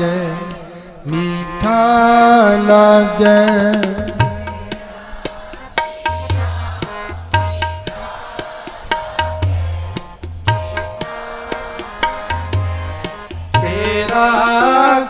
ਲਾਗੇ ਮੀਠਾ ਲਾਗੇ ਤੇਰਾ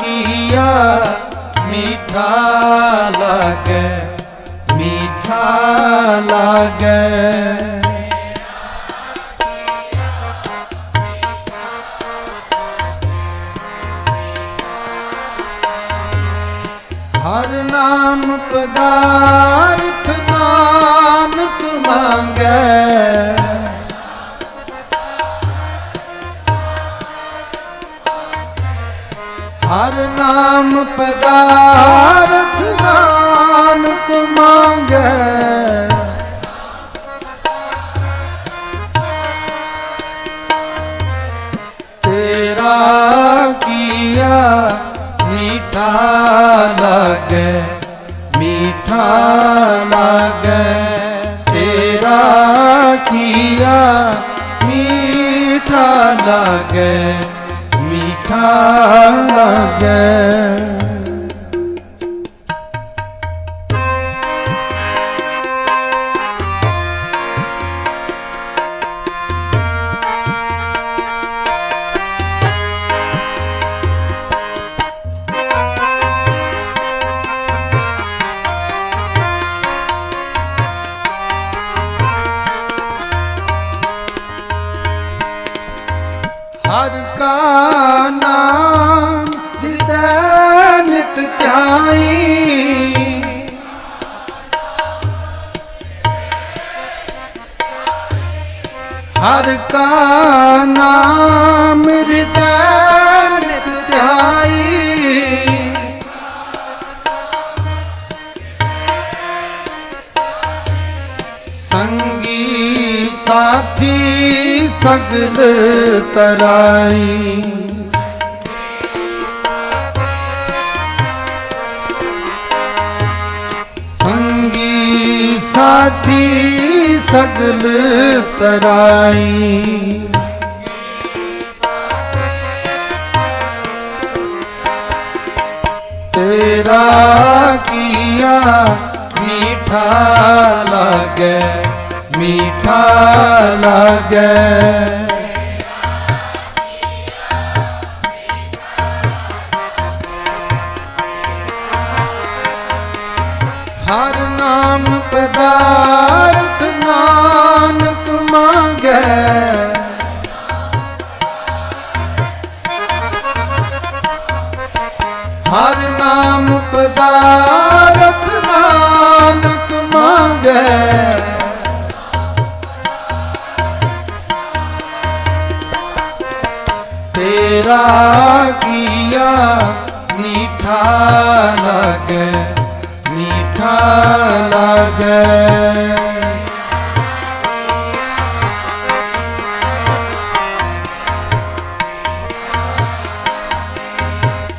ਕੀਆ ਮੀਠਾ ਲਾਗੇ ਮੀਠਾ ਲਾਗੇ ਹਰ ਨਾਮ ਪਦਾਰਥ ਨਾਨਕ ਮੰਗੈ। ਹਰ ਨਾਮ ਪਦਾਰਥ ਨਾਨਕ ਮੰਗੈ। ਤੇਰਾ ਕੀਆ ਮੀਠਾ ਲਾਗੇ ਮੀਠਾ ਲਾਗੇ ਤੇਰਾ ਕੀਆ ਮੀਠਾ ਲਾਗੇ ਮੀਠਾ ਲਾਗੇ ਹਰ ਕਾ ਨਾਮ ਹਿਰਦੈ ਨਿਤ ਧਿਆਈ ਸੰਗੀ ਸਾਥੀ ਸਗਲ ਤਰਾਈ ਸੰਗੀ ਸਾਥੀ ਸਗਲ ਤਰਾਈ। ਤੇਰਾ ਕੀਆ ਮੀਠਾ ਲਾਗੇ ਮੀਠਾ ਲਾਗੇ। ਹਰ ਨਾਮ ਪਦਾਰਥ ਹਰ ਨਾਮ ਪਦਾਰਥ ਨਾਨਕ ਮੰਗੈ। ਤੇਰਾ ਕੀਆ ਮੀਠਾ ਲਾਗੇ ਮੀਠਾ ਲਾਗੇ।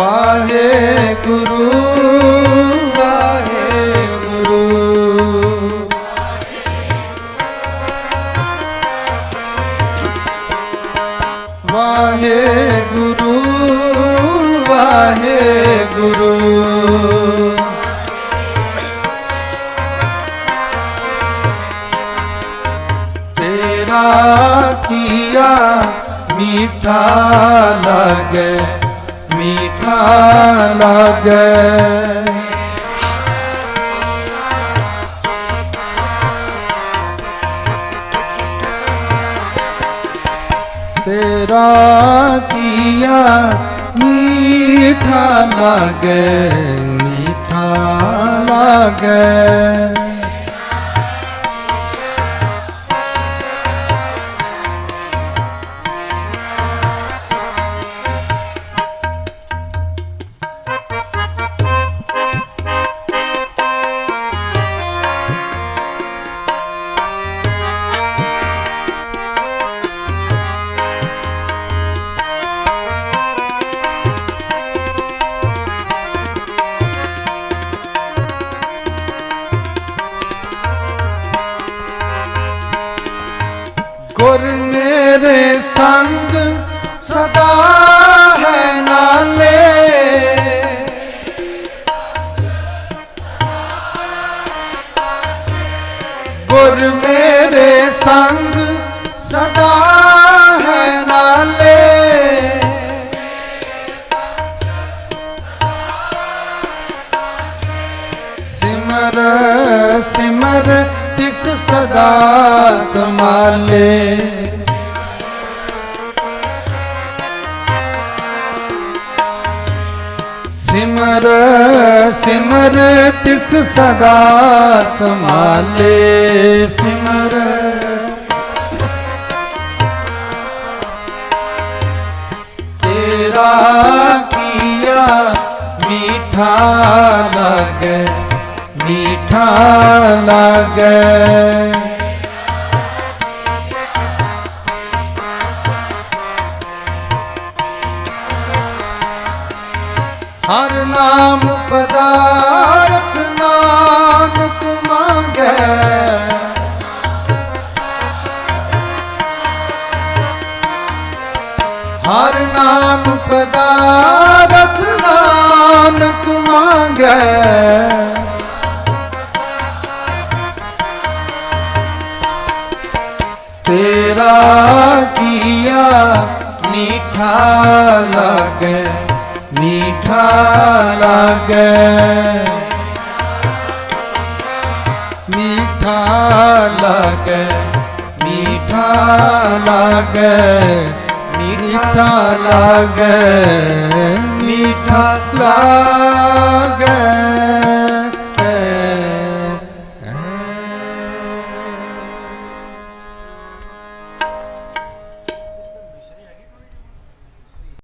ਵਾਹਿਗੁਰੂ ਵਾਹਿਗੁਰੂ। ਵਾਹਿਗੁਰੂ ਵਾਹਿਗੁਰੂ। ਤੇਰਾ ਕੀਆ ਮੀਠਾ ਲਾਗੇ। ਮੀਠਾ ਲਾਗੇ ਤੇਰਾ ਕੀਆ ਮੀਠਾ ਲਾਗੇ ਮੀਠਾ ਲਾਗੇ। ਗੁਰ ਤਿਸ ਸਦਾ ਸਿਮਰ ਸਿਮਰ ਤਿਸ ਸਦਾ ਸਮਾਲੇ ਸਿਮਰ। ਤੇਰਾ ਕੀਆ ਮੀਠਾ ਲਾਗੇ। ਮੀਠਾ ਲਾਗੇ ਹਰ ਨਾਮ ਪਦਾਰਥ ਨਾਨਕ ਮੰਗੈ ਮੀਠਾ ਲਾਗੇ ਮੀਠਾ ਲਾਗੇ ਮੀਠਾ ਲਾਗੇ ਮੀਠਾ ਲਾਗੇ ਮੀਠਾ ਲਾਗੇ ਮੀਠਾ ਲਾਗੇ